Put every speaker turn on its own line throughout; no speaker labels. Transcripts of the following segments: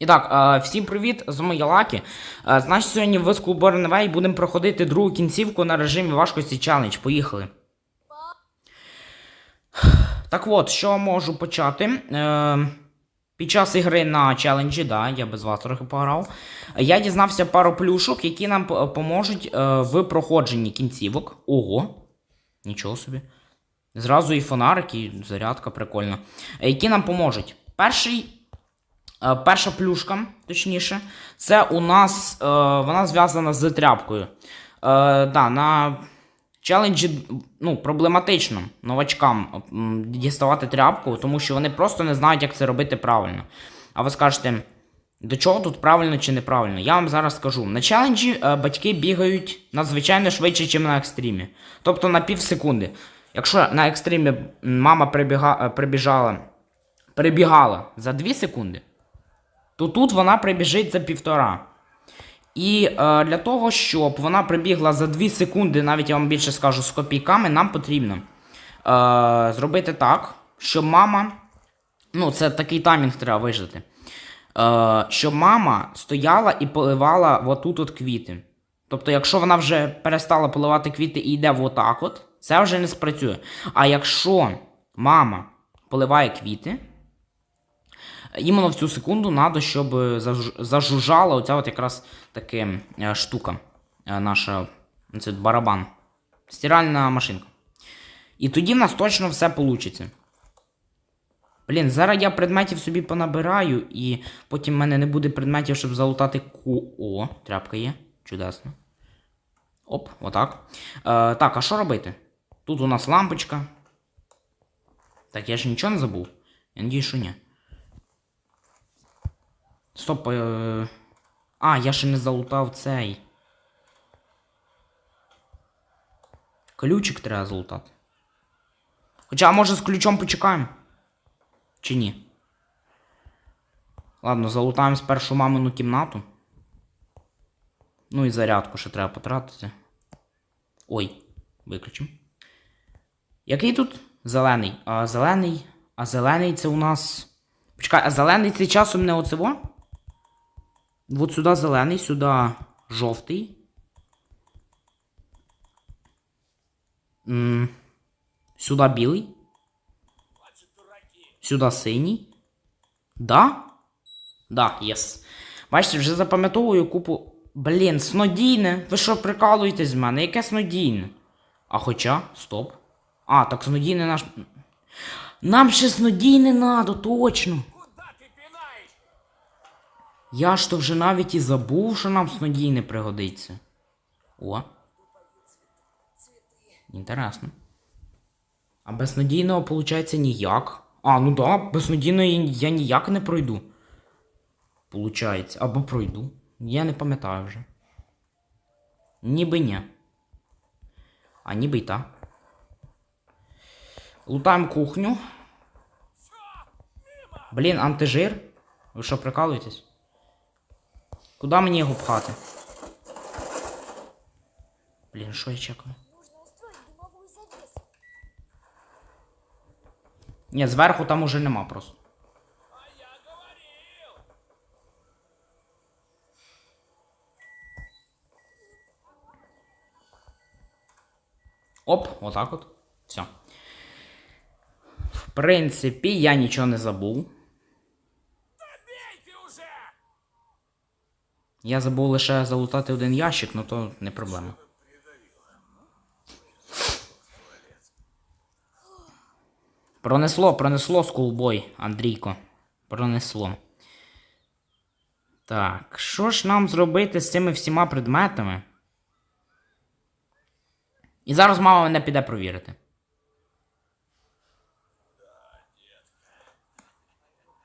І так, е, всім привіт, з вами я Е, Значить, сьогодні в Schoolborn Way будемо проходити другу кінцівку на режимі важкості челендж. Поїхали. Так от, що можу почати? Е, Під час ігри на челенджі, да, я без вас трохи пограв. Я дізнався пару плюшок, які нам поможуть в проходженні кінцівок. Ого. Нічого собі. Зразу і фонарик, і зарядка прикольна. Які нам поможуть. Перший Перша плюшка, точніше, це у нас е, вона зв'язана з тряпкою. Е, да, на челенджі ну, проблематично новачкам діставати тряпку, тому що вони просто не знають, як це робити правильно. А ви скажете, до чого тут правильно чи неправильно? Я вам зараз скажу. На челенджі е, батьки бігають надзвичайно швидше, ніж на екстримі. Тобто на пів секунди. Якщо на екстримі мама прибіга, е, прибіжала, прибігала за 2 секунди, то тут вона прибіжить за півтора. І е, для того, щоб вона прибігла за 2 секунди, навіть я вам більше скажу, з копійками, нам потрібно е, зробити так, щоб мама. Ну, це такий таймінг треба вижити. Е, щоб мама стояла і поливала отут от квіти. Тобто, якщо вона вже перестала поливати квіти і йде отак от, це вже не спрацює. А якщо мама поливає квіти, Іменно в цю секунду треба, щоб зажужжала оця от якраз таки е, штука. е, Наша це барабан. Стиральна машинка. І тоді в нас точно все вийде. Блін, зараз я предметів собі понабираю, і потім в мене не буде предметів, щоб залутати ку. О, тряпка є. Чудесно. Оп, отак. Е, так, а що робити? Тут у нас лампочка. Так, я ж нічого не забув. Я надію, що ні. Стоп. Е... А, я ще не залутав цей. Ключик треба залутати. Хоча, може з ключом почекаємо? Чи ні? Ладно, залутаємо спершу мамину кімнату. Ну і зарядку ще треба потратити. Ой, виключимо. Який тут? Зелений. А зелений. А зелений це у нас. Почекай, а зелений це часом не оцево? Вот сюди зелений, сюди жовтий. М, Сюди білий. Сюди синій. Да? Да, єс. Бачите, вже запам'ятовую купу. Блін, снодійне. Ви що прикалуєтесь з мене? Яке снодійне? А хоча, стоп. А, так снодійне наш. Нам ще снодійне надо, точно. Я ж то вже навіть і забув, що нам снодійне пригодиться. О. Інтересно. А без снодійного, виходить, ніяк. А, ну да, без снодійного я- ніяк не пройду. Получається. Або пройду. Я не пам'ятаю вже. Ніби ні. А ніби й так. Лутаємо кухню. Блін, антижир. Ви що, прикалуєтесь? Куда мені його пхати? Блін, що я чекаю? Ні, зверху там уже нема просто. Оп, отак от. Все. В принципі, я нічого не забув. Я забув лише залутати один ящик, ну то не проблема. Пронесло, пронесло скулбой, Андрійко. Пронесло. Так, що ж нам зробити з цими всіма предметами? І зараз мама мене піде провірити.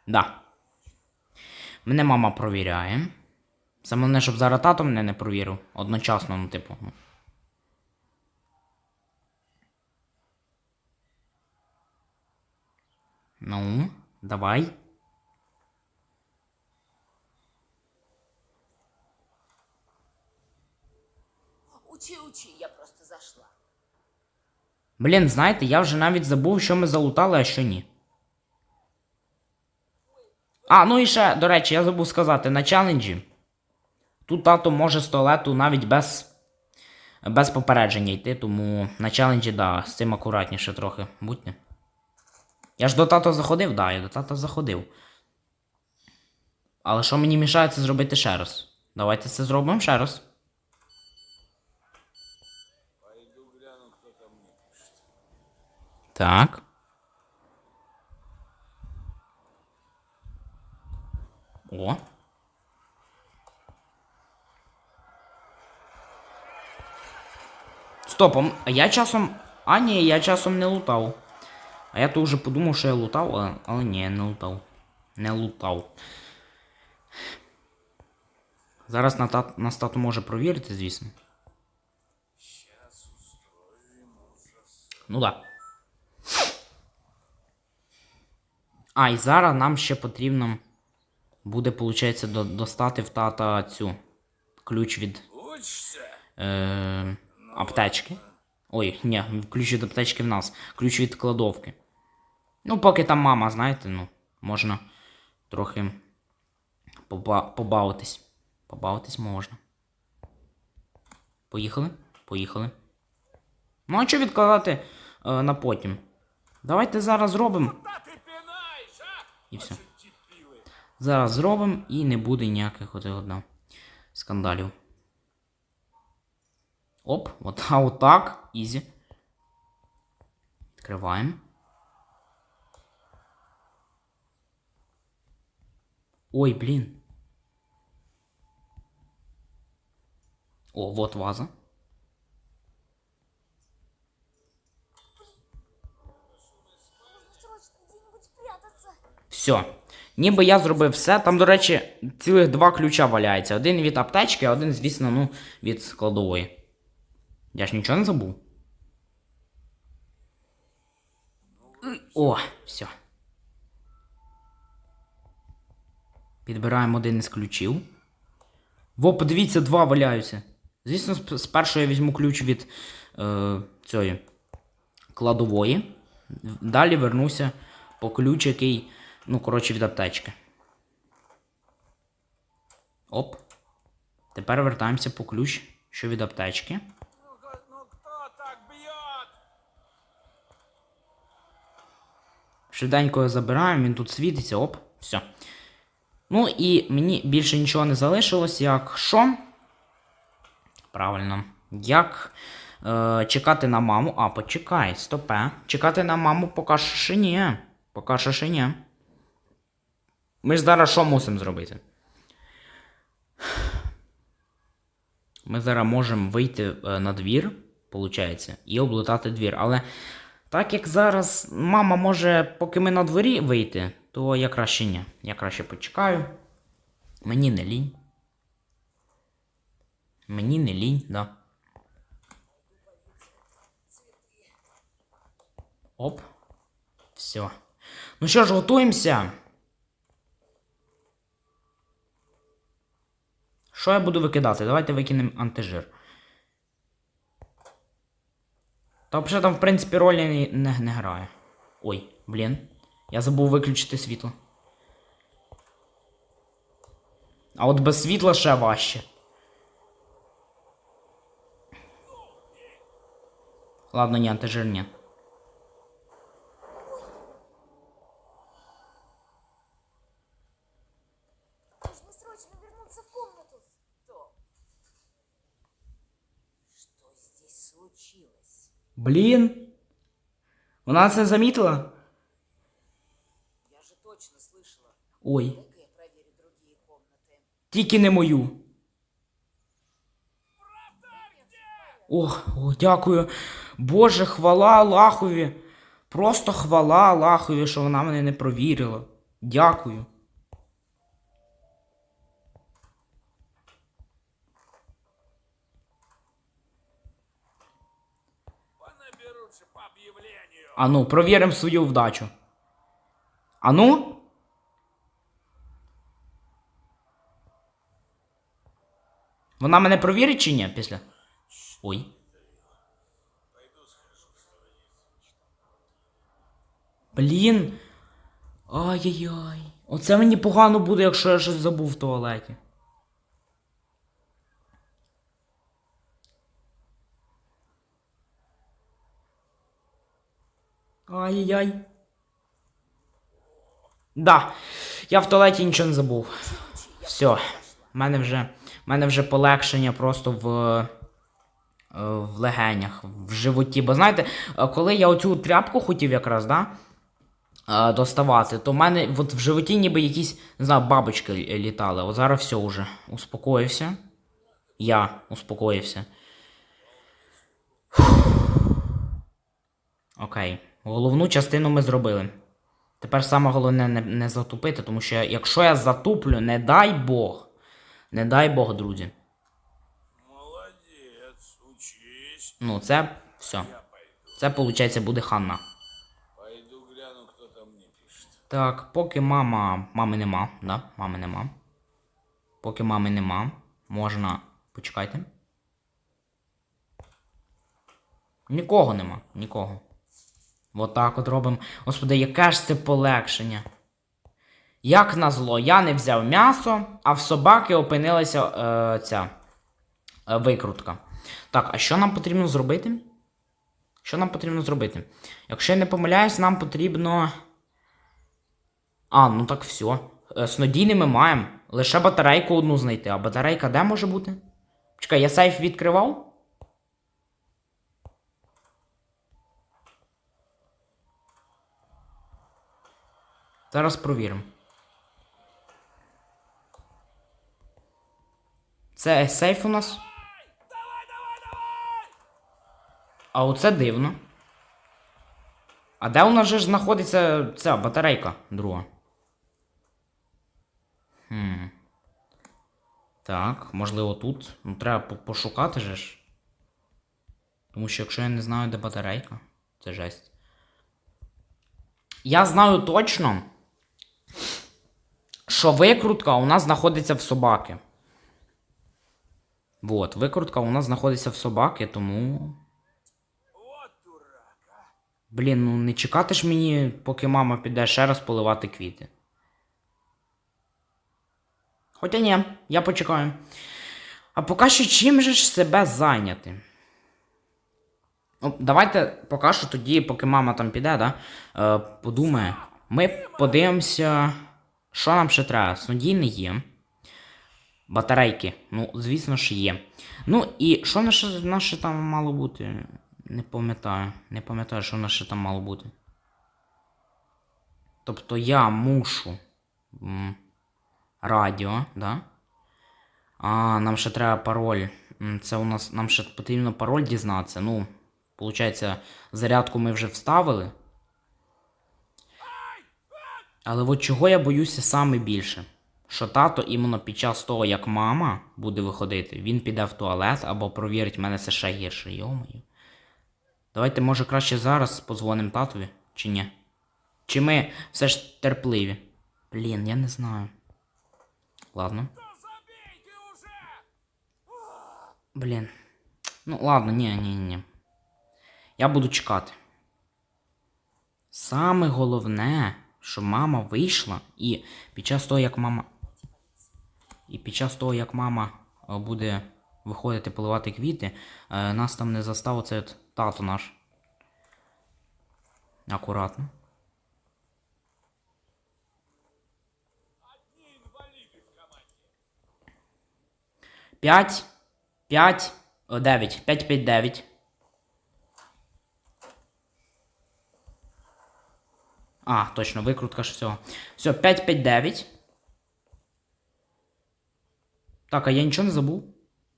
Да. Мене мама провіряє. Саме головне, щоб зараз тато мене не провірив. Одночасно, ну, типу. ну. Давай.
Учи, учи, я просто зашла.
Блін, знаєте, я вже навіть забув, що ми залутали, а що ні. А, ну і ще, до речі, я забув сказати, на челенджі. Тут тато може з туалету навіть без, без попередження йти, тому на челенджі, да, з цим акуратніше трохи будьте. Я ж до тата заходив, да, я до тата заходив. Але що мені мішає це зробити ще раз? Давайте це зробимо ще раз. Так. О. Стопом, а я часом. А ні, я часом не лутав. А я то вже подумав, що я лутав, але, але ні, не лутав. Не лутав. Зараз на, тат, на стату може провірити, звісно. Ну так. Да. А, і зараз нам ще потрібно буде, виходить, достати в тата цю ключ від е, аптечки. Ой, ні, ключ від аптечки в нас. Ключ від кладовки. Ну, поки там мама, знаєте, ну, можна трохи поба побавитись. Побавитись можна. Поїхали? Поїхали. Ну, а що відкладати е, на потім? Давайте зараз зробимо. І все. Зараз зробимо і не буде ніяких от, от, скандалів. Оп, от, а отак. Ізі. Відкриваємо. Ой, блін. О, вот ваза. Все. Ніби я зробив все. Там, до речі, цілих два ключа валяється. Один від аптечки, а один, звісно, ну, від складової. Я ж нічого не забув. О, все. Підбираємо один із ключів. Во, подивіться, два валяються. Звісно, спершу я візьму ключ від е, цієї кладової. Далі вернуся по ключ, який, ну, коротше, від аптечки. Оп. Тепер вертаємося по ключ, що від аптечки.
Ну, ну кто так бьет?
Швиденько його забираємо, він тут світиться, оп, все. Ну і мені більше нічого не залишилось, як що? Правильно. Як е, чекати на маму. А, почекай, стопе. Чекати на маму поки що ще ні. Поки що ще ні. Ми ж зараз що мусимо зробити? Ми зараз можемо вийти е, на двір, виходить, і облутати двір. Але так як зараз мама може, поки ми на дворі вийти, то я краще ні. Я краще почекаю. Мені не лінь. Мені не лінь, да. Оп. Все. Ну що ж, готуємося. Що я буду викидати? Давайте викинемо антижир. Та взагалі там, в принципі, ролі не, не, грає. Ой, блін. Я забув виключити світло. А от без світла ще важче. Ладно, ні, антижир ні.
Нужно срочно вернуться в комнату.
Стоп.
Что здесь
Блін. Вона це замітила?
Я же точно слышала.
Ой. Тільки не мою. Ох, о, дякую. Боже, хвала Аллахові. Просто хвала Аллахові, що вона мене не провірила. Дякую.
Объявлению.
А ну, провіримо свою вдачу. А ну? Вона мене провірить чи ні після? Ой. Блін. Ай-яй-яй. Оце мені погано буде, якщо я щось забув в туалеті. Ай-яй-яй. Да. Я в туалеті нічого не забув. Все. В мене вже, мене вже полегшення просто в, в легенях, в животі. Бо знаєте, коли я оцю тряпку хотів якраз, да? е, доставати, то в мене от в животі ніби якісь, не знаю, бабочки літали. От зараз все вже. Успокоївся. Я успокоївся. Окей. Головну частину ми зробили. Тепер саме головне не, не затупити, тому що якщо я затуплю, не дай Бог. Не дай Бог, друзі.
Молодец, учись.
Ну, це все. Це, виходить, буде ханна.
Пойду гляну, кто там мне пишет.
Так, поки мама. Мами нема, да? Мами нема. Поки мами нема, можна. Почекайте. Нікого нема, нікого. Отак от робимо. Господи, яке ж це полегшення. Як назло, я не взяв м'ясо, а в собаки опинилася е, ця е, викрутка. Так, а що нам потрібно зробити? Що нам потрібно зробити? Якщо я не помиляюсь, нам потрібно. А, ну так все. Е, Снодійни ми маємо. Лише батарейку одну знайти. А батарейка де може бути? Чекай, я сейф відкривав? Зараз провіримо. Це сейф у нас. А оце дивно. А де у нас же знаходиться ця батарейка друга? Хм. Так, можливо, тут. Ну, треба пошукати же ж. Тому що якщо я не знаю, де батарейка, це жесть. Я знаю точно, що викрутка у нас знаходиться в собаки. Вот, викрутка у нас знаходиться в собаки, тому. Блін, ну не чекати ж мені, поки мама піде ще раз поливати квіти. Хоча ні, я почекаю. А поки що чим же ж себе зайняти? Ну, давайте поки що тоді, поки мама там піде, да, е, подумає. Ми подивимося, що нам ще треба. Снодійний є. Батарейки. Ну, звісно ж, є. Ну і що наше, наше там мало бути? Не пам'ятаю. Не пам'ятаю, що наше там мало бути. Тобто я мушу. радіо, да? А, нам ще треба пароль. Це у нас. Нам ще потрібно пароль дізнатися. Ну, Получається, зарядку ми вже вставили. Але от чого я боюся саме більше? Що тато іменно під час того, як мама буде виходити, він піде в туалет або провірить мене це ще гірше. Йомаю. Давайте, може, краще зараз позвонимо татові, чи ні? Чи ми все ж терпливі? Блін, я не знаю. Ладно. Блін. Ну, ладно, ні, ні, ні. Я буду чекати. Саме головне, що мама вийшла, і під час того, як мама. І під час того, як мама е, буде виходити поливати квіти, е, нас там не застав оцей от тато наш. Акуратно.
Одни инвалиды в команде.
5, 5, 9, 5, 5, 9. А, точно, викрутка ж всього. Все, 5, 5, 9. Так, а я нічого не забув?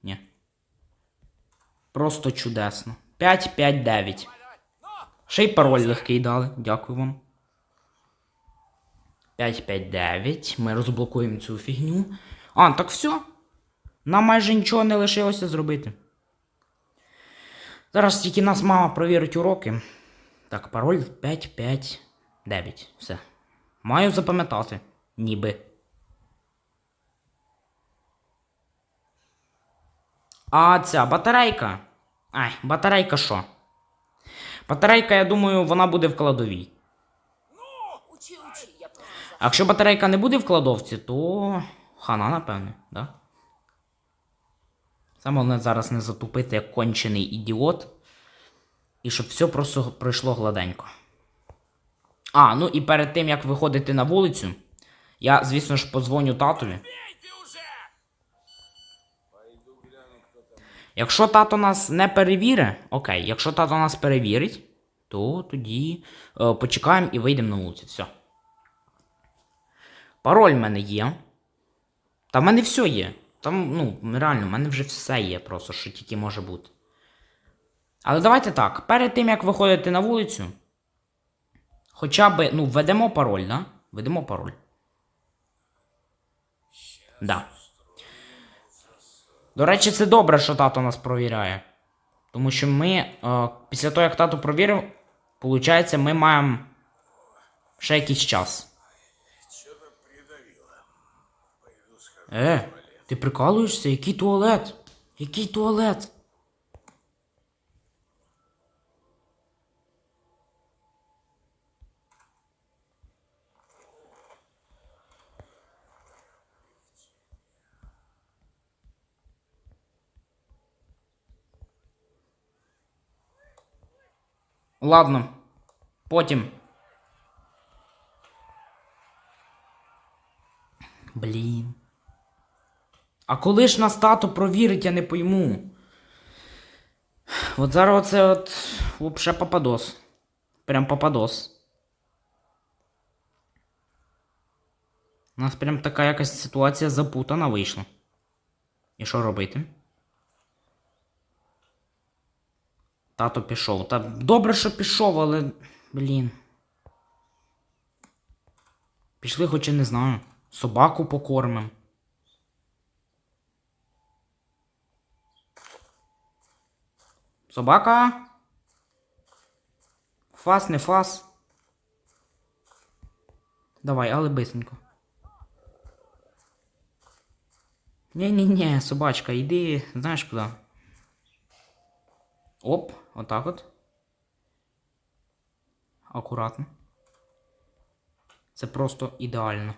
Ні. Просто чудесно. 5, 5, 9. Ще й пароль легкий дали. Дякую вам. 5, 5, 9. Ми розблокуємо цю фігню. А, так все. Нам майже нічого не лишилося зробити. Зараз тільки нас мама провірить уроки. Так, пароль 559. Все. Маю запам'ятати. Ніби. А ця батарейка. Ай, батарейка що? Батарейка, я думаю, вона буде в кладовій. Якщо батарейка не буде в кладовці, то хана, напевне, да? Саме головне зараз не затупити як кончений ідіот. І щоб все просто пройшло гладенько. А, ну і перед тим як виходити на вулицю, я, звісно ж, подзвоню татові. Якщо тато нас не перевірить, окей, якщо тато нас перевірить, то тоді е, почекаємо і вийдемо на вулицю. Все. Пароль в мене є. Та в мене все є. Там, ну, реально, в мене вже все є, просто що тільки може бути. Але давайте так, перед тим як виходити на вулицю, хоча б, ну, введемо пароль, да? Введемо пароль. Да. До речі, це добре, що тато нас провіряє. Тому що ми, е, після того, як тато провірив, виходить, ми маємо ще якийсь час. Е, ти прикалуєшся? Який туалет? Який туалет? Ладно. Потім. Блін. А коли ж нас тато провірить, я не пойму. От зараз оце от вообще попадос. Прям попадос. У нас прям така якась ситуація запутана вийшла. І що робити? Тато пішов. Та добре, що пішов, але. Блін. Пішли, хоч і не знаю. Собаку покормим. Собака. Фас, не фас. Давай, але бисенько. Ні-ні-ні, собачка, йди, знаєш куди. Оп, отак от. Акуратно. Це просто ідеально.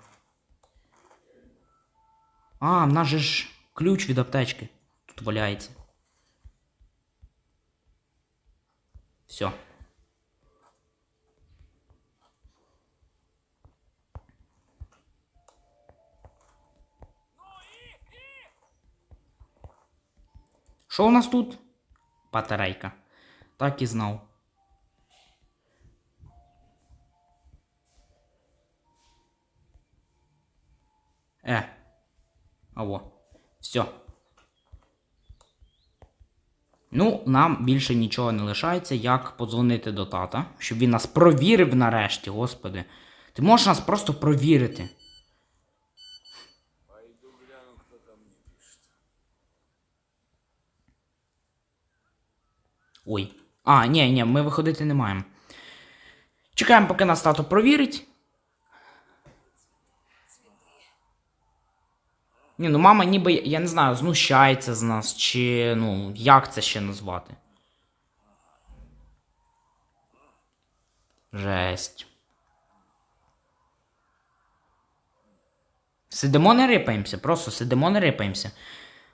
А, в нас же ж ключ від аптечки. Тут валяється. Все. Що у нас тут? Батарейка. Так і знав. Е. Аво. Все. Ну, нам більше нічого не лишається, як подзвонити до тата, щоб він нас провірив нарешті, господи. Ти можеш нас просто провірити.
Пойду гляну, кто там мне пишет.
Ой. А, ні, ні, ми виходити не маємо. Чекаємо, поки нас тато провірить. Ні, ну мама ніби, я не знаю, знущається з нас, чи ну, як це ще назвати. Жесть. Сидимо не рипаємося, просто сидимо не рипаємося.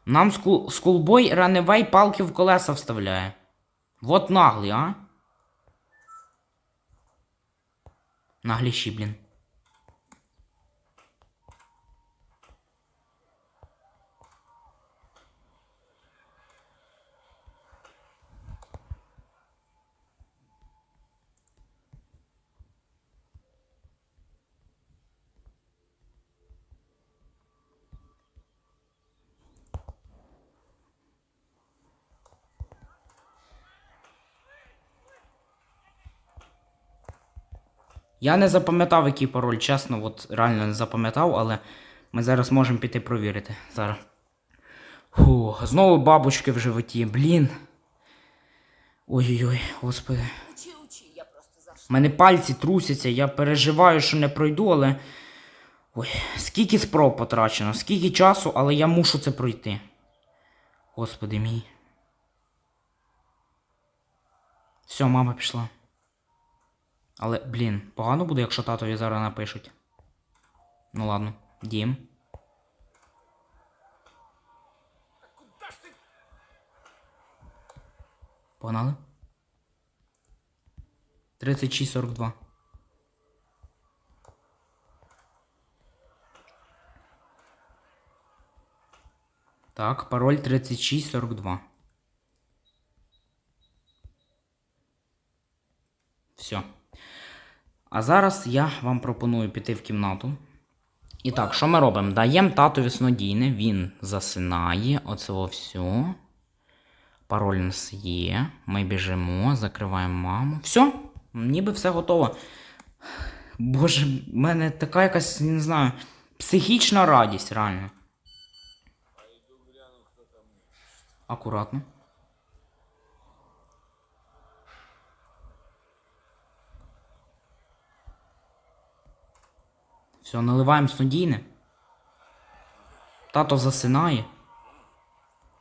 Нам скулбой раневей палки в колеса вставляє. Вот наглый, а? Нагліші, блін. Я не запам'ятав, який пароль, чесно, от реально не запам'ятав, але ми зараз можемо піти провірити. Зараз. Фу, знову бабочки в животі, блін. Ой-ой-ой, господи. У мене пальці трусяться, я переживаю, що не пройду, але. Ой, скільки спроб потрачено, скільки часу, але я мушу це пройти. Господи мій. Все, мама пішла. Але, блін, погано буде, якщо татові зараз напишуть. Ну ладно, дім. Погнали. 36-42. Так, пароль 3642. Все. А зараз я вам пропоную піти в кімнату. І так, що ми робимо? Даємо татові снодійне, він засинає, оце все. Пароль у нас є. Ми біжимо, закриваємо маму. Все, ніби все готово. Боже, в мене така якась, не знаю, психічна радість, реально. Акуратно. Все, наливаємо снодійне. Тато засинає.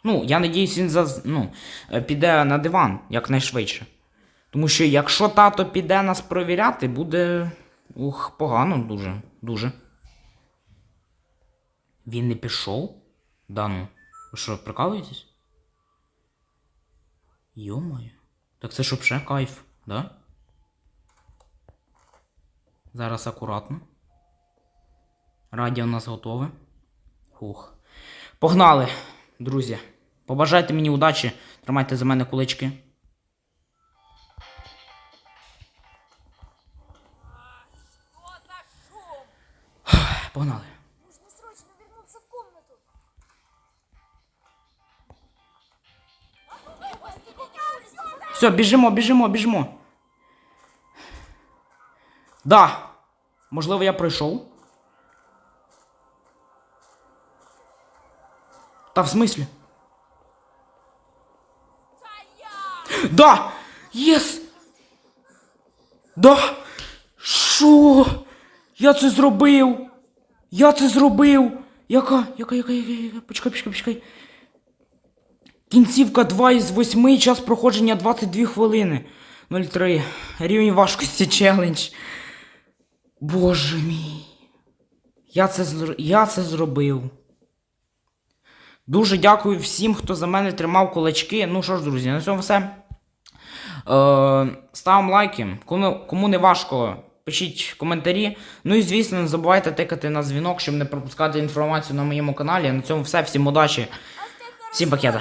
Ну, я надіюсь, він заз... ну, е, піде на диван якнайшвидше. Тому що якщо тато піде нас провіряти, буде. Ух, погано дуже. Дуже. Він не пішов? Да ну. Ви що, прикалуєтесь? Йомаю. Так це щоб ще кайф, да? Зараз акуратно. Радіо у нас готове. Хух. Погнали, друзі. Побажайте мені удачі. Тримайте за мене кулички. Погнали.
Нужно срочно вернуться в комнату.
Все, біжимо, біжимо, біжимо. Да. Можливо, я пройшов. Та в смислі? Да! Єс! Да! Що? Я це зробив! Я це зробив! Яка? Яка, яка, яка, яка? Почекай, почекай, почекай. Кінцівка 2 із 8, час проходження 22 хвилини. 03. Рівень важкості челендж. Боже мій. Я це, я це зробив. Дуже дякую всім, хто за мене тримав кулачки. Ну що ж, друзі, на цьому все. Е, ставимо лайки. Кому, кому не важко, пишіть коментарі. Ну і звісно, не забувайте тикати на дзвінок, щоб не пропускати інформацію на моєму каналі. На цьому все. Всім удачі. Всім пакета.